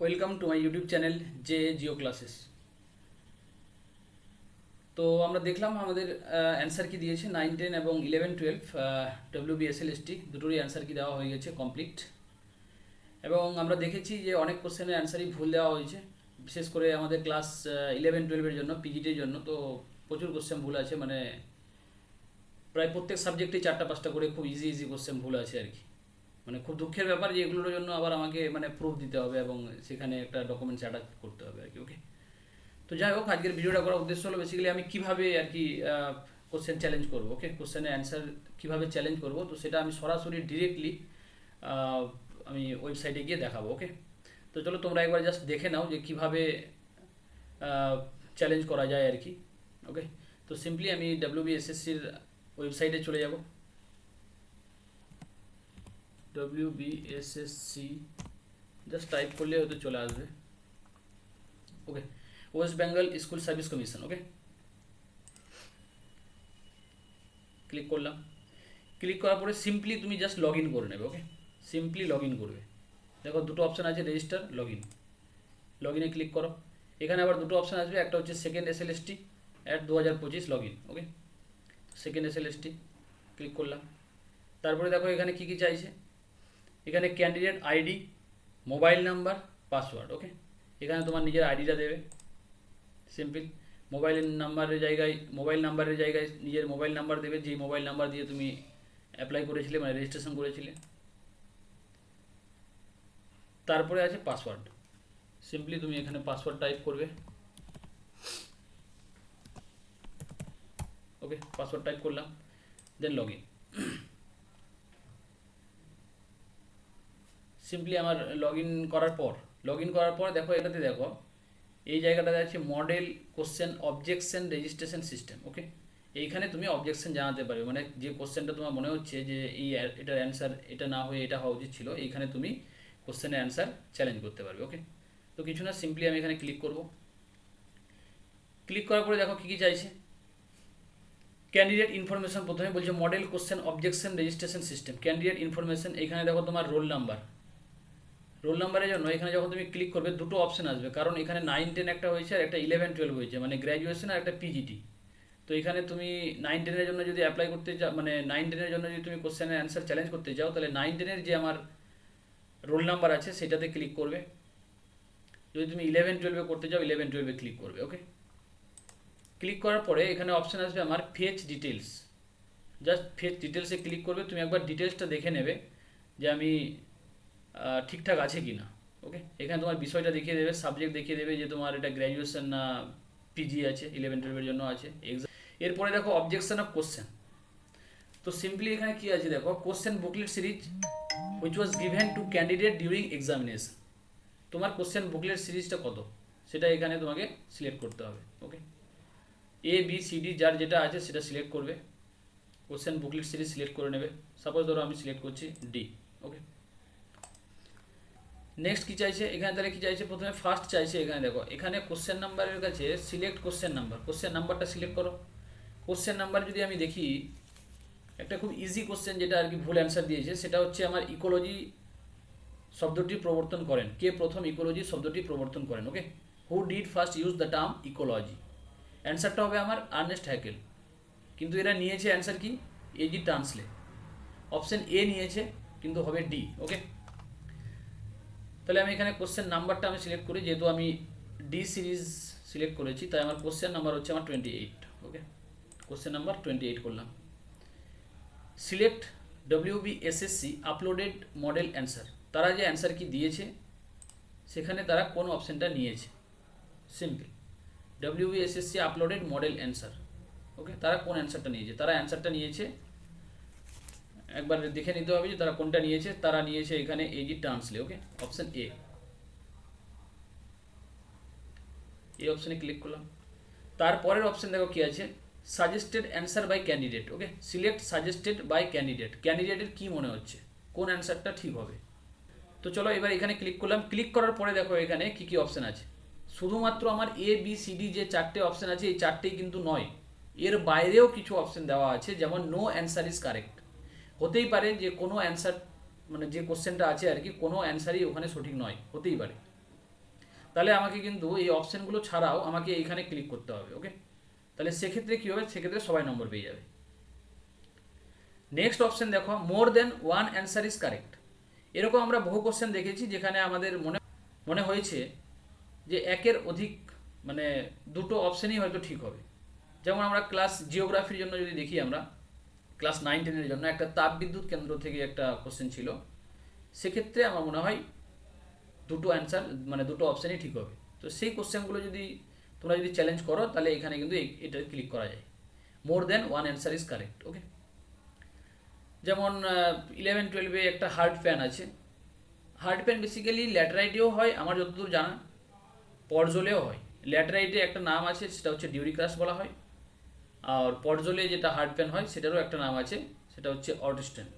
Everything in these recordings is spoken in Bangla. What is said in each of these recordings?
Welcome to my YouTube channel J geo classes তো আমরা দেখলাম আমাদের অ্যান্সার কি দিয়েছে নাইন টেন এবং eleven twelve W B S L S T দুটোরই অ্যান্সার কি দেওয়া হয়ে গেছে কমপ্লিট এবং আমরা দেখেছি যে অনেক কোশ্চেনের অ্যান্সারই ভুল দেওয়া হয়েছে, বিশেষ করে আমাদের ক্লাস ইলেভেন টুয়েলভের জন্য পিজিটির জন্য। তো প্রচুর কোশ্চেন ভুল আছে মানে প্রায় প্রত্যেক সাবজেক্টে চারটা, পাঁচটা করে খুব ইজি ইজি কোশ্চেন ভুল আছে আর কি। মানে খুব দুঃখের ব্যাপার যে এগুলোর জন্য আবার আমাকে মানে প্রুফ দিতে হবে এবং সেখানে একটা ডকুমেন্টস অ্যাটাচ করতে হবে আর কি ওকে তো যাই হোক, আজকের ভিডিওটা করার উদ্দেশ্য হলো বেসিক্যালি আমি কীভাবে আর কি কোশ্চেন চ্যালেঞ্জ করব ওকে কোশ্চেনের অ্যান্সার কীভাবে চ্যালেঞ্জ করব, তো সেটা আমি সরাসরি ডিরেক্টলি আমি ওয়েবসাইটে গিয়ে দেখাবো ওকে তো চলো তোমরা একবার জাস্ট দেখে নাও যে কীভাবে চ্যালেঞ্জ করা যায় আর কি ওকে তো সিম্পলি আমি ডাব্লিউবিএসএসসির ওয়েবসাইটে চলে যাব। ডব্লিউ বিএসএসসি জাস্ট টাইপ করলে হয়তো চলে আসবে। Okay West Bengal school service commission okay click করলাম। ক্লিক করার পরে সিম্পলি তুমি জাস্ট লগ ইন করে নেবে ওকে সিম্পলি লগ ইন করবে। দেখো দুটো অপশান আছে রেজিস্টার লগ ইন লগ ইনে ক্লিক করো। এখানে আবার দুটো অপশান আসবে, একটা হচ্ছে second S L S T at দু হাজার পঁচিশ log in okay second S L S T click করলাম। তারপরে দেখো এখানে কী কী চাইছে? এখানে candidate I D mobile number password okay এখানে তোমার নিজের আইডিটা দেবে। সিম্পল মোবাইল নাম্বারের জায়গায় মোবাইল নাম্বারের জায়গায় নিজের মোবাইল নাম্বার দেবে যে মোবাইল নাম্বার দিয়ে তুমি অ্যাপ্লাই করেছিলে মানে রেজিস্ট্রেশন করেছিলে। তারপরে আছে পাসওয়ার্ড সিম্পলি তুমি এখানে পাসওয়ার্ড টাইপ করবে। ওকে পাসওয়ার্ড টাইপ করলাম দেন লগ ইন সিম্পলি আমার লগ ইন করার পর লগ ইন করার পর দেখো এটাতে দেখো, এই জায়গাটাতে আছে model question objection registration system okay এইখানে তুমি অবজেকশন জানাতে পারবে মানে যে কোশ্চেনটা তোমার মনে হচ্ছে যে এই এটার অ্যান্সার এটা না হয়ে এটা হওয়া উচিত ছিল, এইখানে তুমি কোশ্চেনের অ্যান্সার চ্যালেঞ্জ করতে পারবে ওকে তো কিছু না সিম্পলি আমি এখানে ক্লিক করব। ক্লিক করার পরে দেখো কী কী চাইছে? ক্যান্ডিডেট ইনফরমেশন প্রথমে বলছে model question objection registration system candidate information এখানে দেখো তোমার রোল নাম্বার রোল নাম্বারের জন্য এখানে যখন তুমি ক্লিক করবে, দুটো অপশন আসবে। কারণ এখানে নাইন টেন একটা হয়েছে আর একটা ইলেভেন টুয়েলভ হয়েছে মানে গ্র্যাজুয়েশন আর একটা পিজিটি তো এখানে তুমি নাইন টেনের জন্য যদি অ্যাপ্লাই করতে চাও মানে নাইন টেনের জন্য যদি তুমি কোশ্চেনের অ্যান্সার চ্যালেঞ্জ করতে চাও তাহলে নাইন টেনের যে আমার রোল নাম্বার আছে, সেটাতে ক্লিক করবে। যদি তুমি ইলেভেন টুয়েলভে করতে চাও ইলেভেন টুয়েলভে ক্লিক করবে ওকে ক্লিক করার পরে এখানে অপশান আসবে আমার ফেচ ডিটেলস জাস্ট ফেচ ডিটেলসে ক্লিক করবে, তুমি একবার ডিটেলসটা দেখে নেবে যে আমি ঠিকঠাক আছে কি না ওকে এখানে তোমার বিষয়টা দেখিয়ে দেবে সাবজেক্ট দেখিয়ে দেবে যে তোমার এটা গ্র্যাজুয়েশন না পিজি আছে ইলেভেন টুয়েলভের জন্য আছে এক্সাম এরপরে দেখো অবজেকশন অফ কোশ্চেন তো সিম্পলি এখানে কি আছে দেখো question booklet series which was given to candidate during examination তোমার কোশ্চেন বুকলেট সিরিজটা কত? সেটা এখানে তোমাকে সিলেক্ট করতে হবে okay A B C D যার যেটা আছে সেটা সিলেক্ট করবে। কোশ্চেন বুকলেট সিরিজ সিলেক্ট করে নেবে। সাপোজ ধরো আমি সিলেক্ট করছি ডি ওকে নেক্সট কী চাইছে? এখানে তাহলে কী চাইছে? প্রথমে ফার্স্ট চাইছে এখানে দেখো। এখানে কোশ্চেন নাম্বারের কাছে সিলেক্ট কোশ্চেন নাম্বার কোশ্চেন নাম্বারটা সিলেক্ট করো। কোশ্চেন নাম্বার যদি আমি দেখি, একটা খুব ইজি কোশ্চেন যেটা আর কি ভুল অ্যান্সার দিয়েছে, সেটা হচ্ছে আমার ইকোলজি শব্দটি প্রবর্তন করেন। কে প্রথম ইকোলজি শব্দটি প্রবর্তন করেন? Okay who did first use the term ecology অ্যান্সারটা হবে আমার আর্নেস্ট হ্যাকেল কিন্তু এরা নিয়েছে অ্যান্সার কি? এজি ট্রান্সলে অপশন এ নিয়েছে, কিন্তু হবে ডি ওকে তাহলে আমি এখানে কোশ্চেন নাম্বারটা আমি সিলেক্ট করি, যেহেতু আমি ডি সিরিজ সিলেক্ট করেছি, তাই আমার কোশ্চেন নাম্বার হচ্ছে আমার twenty eight okay question number twenty eight করলাম select W B S S C uploaded model answer তারা যে অ্যান্সার কি দিয়েছে, সেখানে তারা কোন অপশানটা নিয়েছে? Simple W B S S C uploaded model answer okay তারা কোন অ্যান্সারটা নিয়েছে? তারা অ্যান্সারটা নিয়েছে একবার দেখে নিতে হবে যে তারা কোনটা নিয়েছে, তারা নিয়েছে এখানে এজি ট্রান্সলে ওকে অপশন এ এই অপশনে ক্লিক করলাম। তারপরের অপশন দেখো কি আছে? Suggested answer by candidate okay select suggested by candidate ক্যান্ডিডেটের কি মনে হচ্ছে? কোন অ্যান্সারটা ঠিক হবে? তো চলো এবার এখানে ক্লিক করলাম। ক্লিক করার পরে দেখো এখানে কি কি অপশন আছে। শুধুমাত্র আমার এ বি সি ডি যে চারটে অপশন আছে, এই চারটেই কিন্তু নয়। এর বাইরেও কিছু অপশন দেওয়া আছে, যেমন নো অ্যান্সার ইজ কারেক্ট হতেই পারে যে কোনো অ্যান্সার মানে যে কোশ্চেনটা আছে আর কি, কোনো অ্যান্সারই ওখানে সঠিক নয়, হতেই পারে। তাহলে আমাকে কিন্তু এই অপশানগুলো ছাড়াও আমাকে এইখানে ক্লিক করতে হবে ওকে তাহলে সেক্ষেত্রে কী হবে? সেক্ষেত্রে সবাই নম্বর পেয়ে যাবে। নেক্সট অপশন দেখো more than one answer is correct এরকম আমরা বহু কোশ্চেন দেখেছি যেখানে আমাদের মনে মনে হয়েছে যে একের অধিক মানে দুটো অপশনই হয়তো ঠিক হবে। যেমন আমরা ক্লাস জিওগ্রাফির জন্য যদি দেখি আমরা ক্লাস নাইন টেনের জন্য একটা তাপবিদ্যুৎ কেন্দ্র থেকে একটা কোশ্চেন ছিল। সেক্ষেত্রে আমার মনে হয় দুটো অ্যান্সার মানে দুটো অপশানই ঠিক হবে। তো সেই কোশ্চেনগুলো যদি তোমরা যদি চ্যালেঞ্জ করো, তাহলে এখানে কিন্তু এটা ক্লিক করা যায়। More than one answer is correct okay যেমন ইলেভেন টুয়েলভে একটা হার্ড প্যান আছে। হার্ড প্যান বেসিক্যালি ল্যাটেরাইটেও হয়, আমার যতদূর জানা, পরজলেও হয়। ল্যাটেরাইটে একটা নাম আছে, সেটা হচ্ছে ডিউরিক্রাস বলা হয়। আর পরজলে যেটা হার্ড প্যান হয়, সেটারও একটা নাম আছে, সেটা হচ্ছে অর্ডস্টেন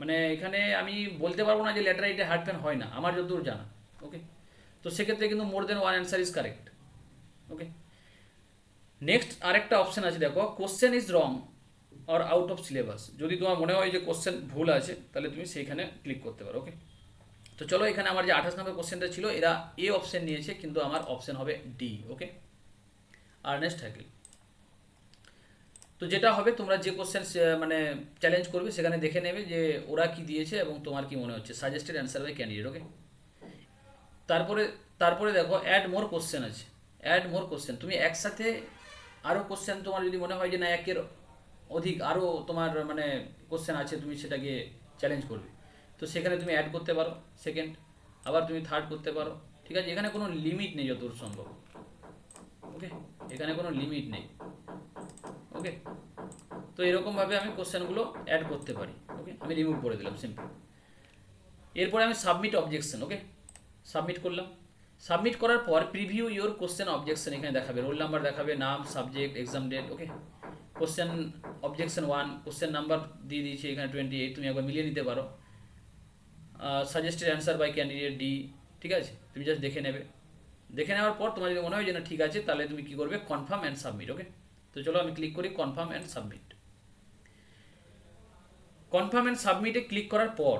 মানে এখানে আমি বলতে পারব না যে ল্যাটারাইটে হার্ড প্যান হয় না, আমার যতদূর জানা ওকে তো সেক্ষেত্রে কিন্তু more than one answer is correct okay next আরেকটা অপশন আছে, দেখো question is wrong or out of syllabus যদি তোমার মনে হয় যে কোশ্চেন ভুল আছে, তাহলে তুমি সেইখানে ক্লিক করতে পারো ওকে তো চলো এখানে আমার যে আঠাশ নম্বর কোশ্চেনটা ছিল, এরা এ অপশন নিয়েছে, কিন্তু আমার অপশন হবে ডি ওকে আর্নেস্ট হ্যাকেল তো যেটা হবে, তোমরা যে কোশ্চেন মানে চ্যালেঞ্জ করবে, সেখানে দেখে নেবে যে ওরা কি দিয়েছে এবং তোমার কি মনে হচ্ছে। Suggested answer by candidate okay তারপরে তারপরে দেখো অ্যাড মোর কোশ্চেন আছে। অ্যাড মোর কোশ্চেন তুমি একসাথে আরও কোশ্চেন তোমার যদি মনে হয় যে না, একের অধিক আরও তোমার মানে কোশ্চেন আছে, তুমি সেটাকে চ্যালেঞ্জ করবে। তো সেখানে তুমি অ্যাড করতে পারো সেকেন্ড আবার তুমি থার্ড করতে পারো, ঠিক আছে? এখানে কোনো লিমিট নেই যতদূর সম্ভব। ওকে এখানে কোনো লিমিট নেই। ওকে তো এরকমভাবে আমি কোশ্চেনগুলো অ্যাড করতে পারি। ওকে আমি রিমুভ করে দিলাম সিম্পল এরপরে আমি সাবমিট অবজেকশন ওকে সাবমিট করলাম। সাবমিট করার পর প্রিভিউ ইওর কোশ্চেন অবজেকশন এখানে দেখাবে। রোল নাম্বার দেখাবে, নাম subject exam date okay question objection one question number দিয়ে দিয়েছি, এখানে টোয়েন্টি এইট তুমি একবার মিলিয়ে নিতে পারো। Suggested answer by candidate D ঠিক আছে? তুমি জাস্ট দেখে নেবে। দেখে নেওয়ার পর তোমার যদি মনে হয় যে না, ঠিক আছে, তাহলে তুমি কী করবে? কনফার্ম অ্যান্ড সাবমিট ওকে তো চলো আমি ক্লিক করি confirm and submit confirm and সাবমিটে ক্লিক করার পর,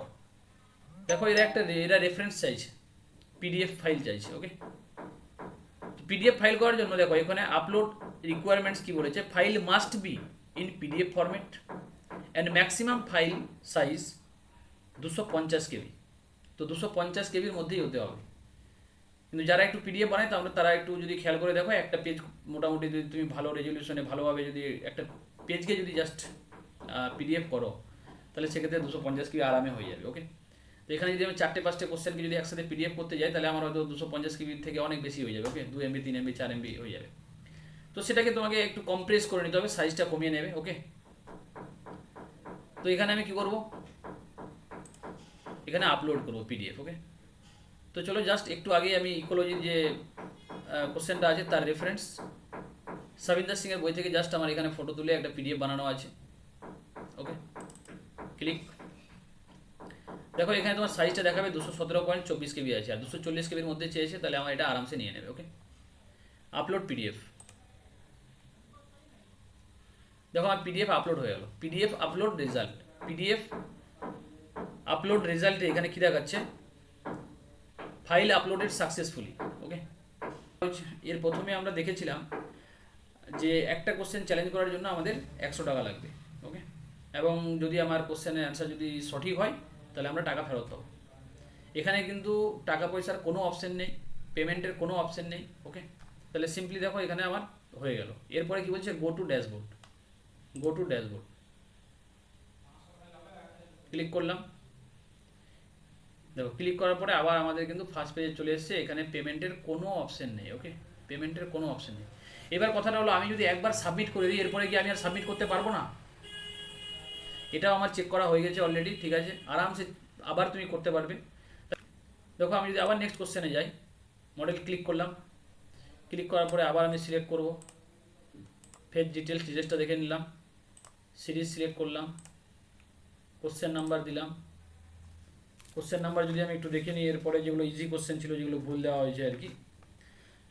দেখো এরা একটা, এরা রেফারেন্স চাইছে পিডিএফ ফাইল চাইছে ওকে পিডিএফ ফাইল করার জন্য দেখো, এখানে আপলোড রিকোয়ারমেন্টস কি বলেছে? File must be in PDF format and maximum file size দুশো পঞ্চাশ কেবি। তো দুশো পঞ্চাশ কেবির মধ্যেই হতে হবে। কিন্তু যারা একটু পিডিএফ বানায়, তাহলে তারা একটু যদি খেয়াল করে দেখো, একটা পেজ মোটামুটি যদি তুমি ভালো রেজলিউশনে ভালোভাবে যদি একটা পেজকে যদি জাস্ট পিডিএফ করো, তাহলে সেক্ষেত্রে দুশো পঞ্চাশ কেবি আরামে হয়ে যাবে ওকে তো এখানে যদি আমি চারটে, পাঁচটে কোশ্চেনকে যদি একসাথে পিডিএফ করতে যাই, তাহলে আমার হয়তো দুশো পঞ্চাশ কেবি থেকে অনেক বেশি হয়ে যাবে ওকে দু এমবি তিন এমবি চার এমবি হয়ে যাবে। তো সেটাকে তোমাকে একটু কম্প্রেস করে নিতে হবে সাইজটা কমিয়ে নেবে ওকে তো এখানে আমি কি করব? এখানে আপলোড করব পিডিএফ ওকে তো চলো জাস্ট একটু আগেই আমি ইকোলজির যে কোশ্চেনটা আছে তার রেফারেন্স সবিন্দার সিংয়ের বই থেকে জাস্ট আমার এখানে ফটো তুলে একটা পিডিএফ বানানো আছে ওকে ক্লিক দেখো, এখানে তোমার সাইজটা দেখাবে, দুশো সতেরো পয়েন্ট চব্বিশ কেবি আছে, আর দুশো চল্লিশ কেবির মধ্যে চেয়েছে, তাহলে আমার এটা আরামসে নিয়ে নেবে ওকে আপলোড পিডিএফ দেখো, আমার পিডিএফ আপলোড হয়ে গেল। PDF upload result PDF upload রেজাল্টে এখানে কী দেখাচ্ছে? ফাইল আপলোডেড সাকসেসফুলি ওকে এর প্রথমে আমরা দেখেছিলাম যে একটা কোশ্চেন চ্যালেঞ্জ করার জন্য আমাদের একশো টাকা লাগবে ওকে এবং যদি আমার কোশ্চেনের অ্যান্সার যদি সঠিক হয় তাহলে আমরা টাকা ফেরত পাবো। এখানে কিন্তু টাকা পয়সার কোনো অপশন নেই পেমেন্টের কোনো অপশন নেই ওকে তাহলে সিম্পলি দেখো এখানে আমার হয়ে গেল। এরপরে কি বলছে? Go to dashboard go to dashboard click করলাম। দেখো ক্লিক করার পরে আবার আমাদের কিন্তু ফার্স্ট পেজে চলে এসেছে, এখানে পেমেন্টের কোনো অপশন নেই ওকে পেমেন্টের কোনো অপশন নেই। এবার কথাটা হলো, আমি যদি একবার সাবমিট করে দিই, এরপরে কি আমি আর সাবমিট করতে পারব না? এটাও আমার চেক করা হয়ে গেছে অলরেডি ঠিক আছে? আরামসে আবার তুমি করতে পারবে। দেখো, আমি যদি আবার নেক্সট কোশ্চেনে যাই মডেল ক্লিক করলাম। ক্লিক করার পরে আবার আমি সিলেক্ট করব। ফেজ ডিটেলস ডিটেলসটা দেখে নিলাম। সিরিজ সিলেক্ট করলাম। কোশ্চেন নাম্বার দিলাম। কোশ্চেন নাম্বার যদি আমি একটু দেখে নিই, এরপরে যেগুলো ইজি কোশ্চেন ছিল, যেগুলো ভুল দেওয়া হয়েছে আর কি।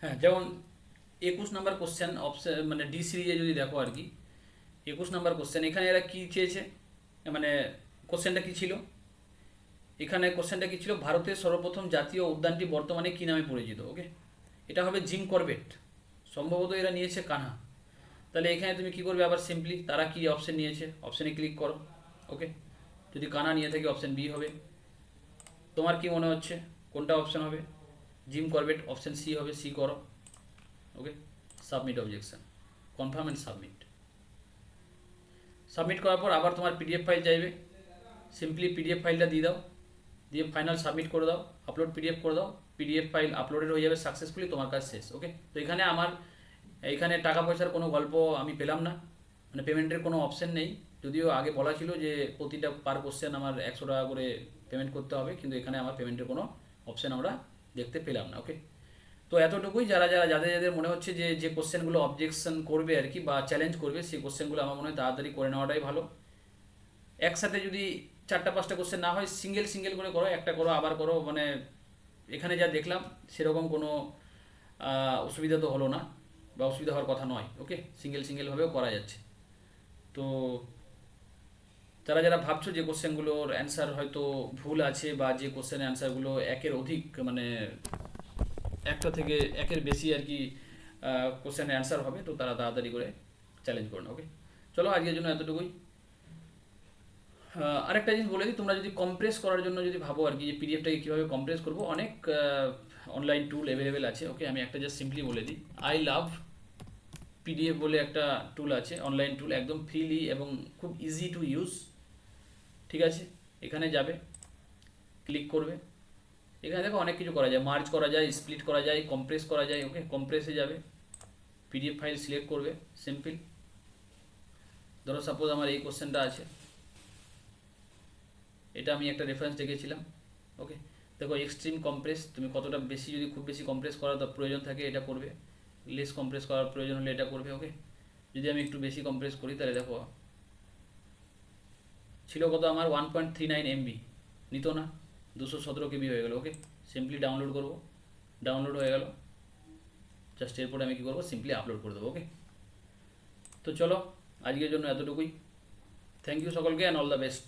হ্যাঁ যেমন একুশ নাম্বার কোশ্চেন অপশন মানে ডি সিরিজে যদি দেখো আর কি, একুশ নাম্বার কোশ্চেন এখানে এরা কী চেয়েছে? মানে কোশ্চেনটা কি ছিল? এখানে কোশ্চেনটা কি ছিল? ভারতের সর্বপ্রথম জাতীয় উদ্যানটি বর্তমানে কি নামে পরিচিত? ওকে এটা হবে জিম করবেট। সম্ভবত এরা নিয়েছে কানহা। তাহলে এখানে তুমি কি করবে আবার সিম্পলি তারা কি অপশন নিয়েছে? অপশনে ক্লিক করো। ওকে যদি কানা নিয়ে থাকে অপশন বি হবে। তোমার কি মনে হচ্ছে? কোনটা অপশন হবে? জিম করবেট অপশন সি হবে। সি করো। Okay submit objection confirm and submit submit করার পর আবার তোমার পিডিএফ ফাইল চাইবে। সিম্পলি পিডিএফ ফাইলটা দিয়ে দাও। দিয়ে ফাইনাল সাবমিট করে দাও। আপলোড পিডিএফ করে দাও। পিডিএফ ফাইল আপলোডেড হয়ে যাবে সাকসেসফুলি তোমার কাজ শেষ ওকে তো এখানে আমার এইখানে টাকা পয়সার কোনো গল্প আমি পেলাম না। মানে পেমেন্টের কোনো অপশন নেই। যদিও আগে বলা ছিল যে প্রতিটা পার কোশ্চেন আমার একশো টাকা করে পেমেন্ট করতে হবে, কিন্তু এখানে আমার পেমেন্টের কোনো অপশন আমরা দেখতে পেলাম না ওকে তো এতটুকুই যারা যারা যাদের যাদের মনে হচ্ছে যে যে কোশ্চেনগুলো অবজেকশন করবে আর কি বা চ্যালেঞ্জ করবে, সেই কোশ্চেনগুলো আমার মনে হয় তাড়াতাড়ি করে নেওয়াটাই ভালো। একসাথে যদি চারটা পাঁচটা কোশ্চেন না হয় সিঙ্গেল সিঙ্গেল করে করো, একটা করো, আবার করো মানে এখানে যা দেখলাম, সেরকম কোনো অসুবিধা তো হলো না বা অসুবিধা হওয়ার কথা নয় ওকে সিঙ্গেল সিঙ্গেলভাবেও করা যাচ্ছে। তো যারা যারা ভাবছ যে কোশ্চেনগুলোর অ্যান্সার হয়তো ভুল আছে বা যে কোশ্চেনের অ্যান্সারগুলো একের অধিক মানে একটা থেকে একের বেশি আর কি কোশ্চেনের অ্যান্সার হবে, তো তারা তাড়াতাড়ি করে চ্যালেঞ্জ করো ওকে চলো আজকের জন্য এতটুকুই। আরেকটা জিনিস বলে দিই, তোমরা যদি কম্প্রেস করার জন্য যদি ভাবো আর কি যে পিডিএফটাকে কীভাবে কম্প্রেস করব, অনেক অনলাইন টুল অ্যাভেলেবেল আছে ওকে আমি একটা জাস্ট সিম্পলি বলে দিই। আই লাভ পিডিএফ বলে একটা টুল আছে অনলাইন টুল একদম ফ্রিলি এবং খুব ইজি টু ইউজ ঠিক আছে? এখানে যাবে ক্লিক করবে। এখানে দেখো অনেক কিছু করা যায়। মার্জ করা যায় স্প্লিট করা যায় কম্প্রেস করা যায় ওকে কম্প্রেসে যাবে। পিডিএফ ফাইল সিলেক্ট করবে সিম্পল ধরো সাপোজ আমার এই কোশ্চেনটা আছে। এটা আমি একটা রেফারেন্স দেখেছিলাম ওকে দেখো এক্সট্রিম কম্প্রেস তুমি কতটা বেশি যদি খুব বেশি কম্প্রেস করার প্রয়োজন থাকে, এটা করবে। লেস কম্প্রেস করার প্রয়োজন হলে এটা করবে ওকে যদি আমি একটু বেশি কম্প্রেস করি, তাহলে দেখো। ছিল কত আমার? One point three nine MB নিত না? দুশো সতেরো কেবি হয়ে গেল ওকে সিম্পলি ডাউনলোড করব। ডাউনলোড হয়ে গেল। জাস্ট এরপরে আমি কী করব? সিম্পলি আপলোড করে দেবো ওকে তো চলো, আজকের জন্য এতটুকুই। থ্যাংক ইউ সকলকে অ্যান্ড অল দ্য বেস্ট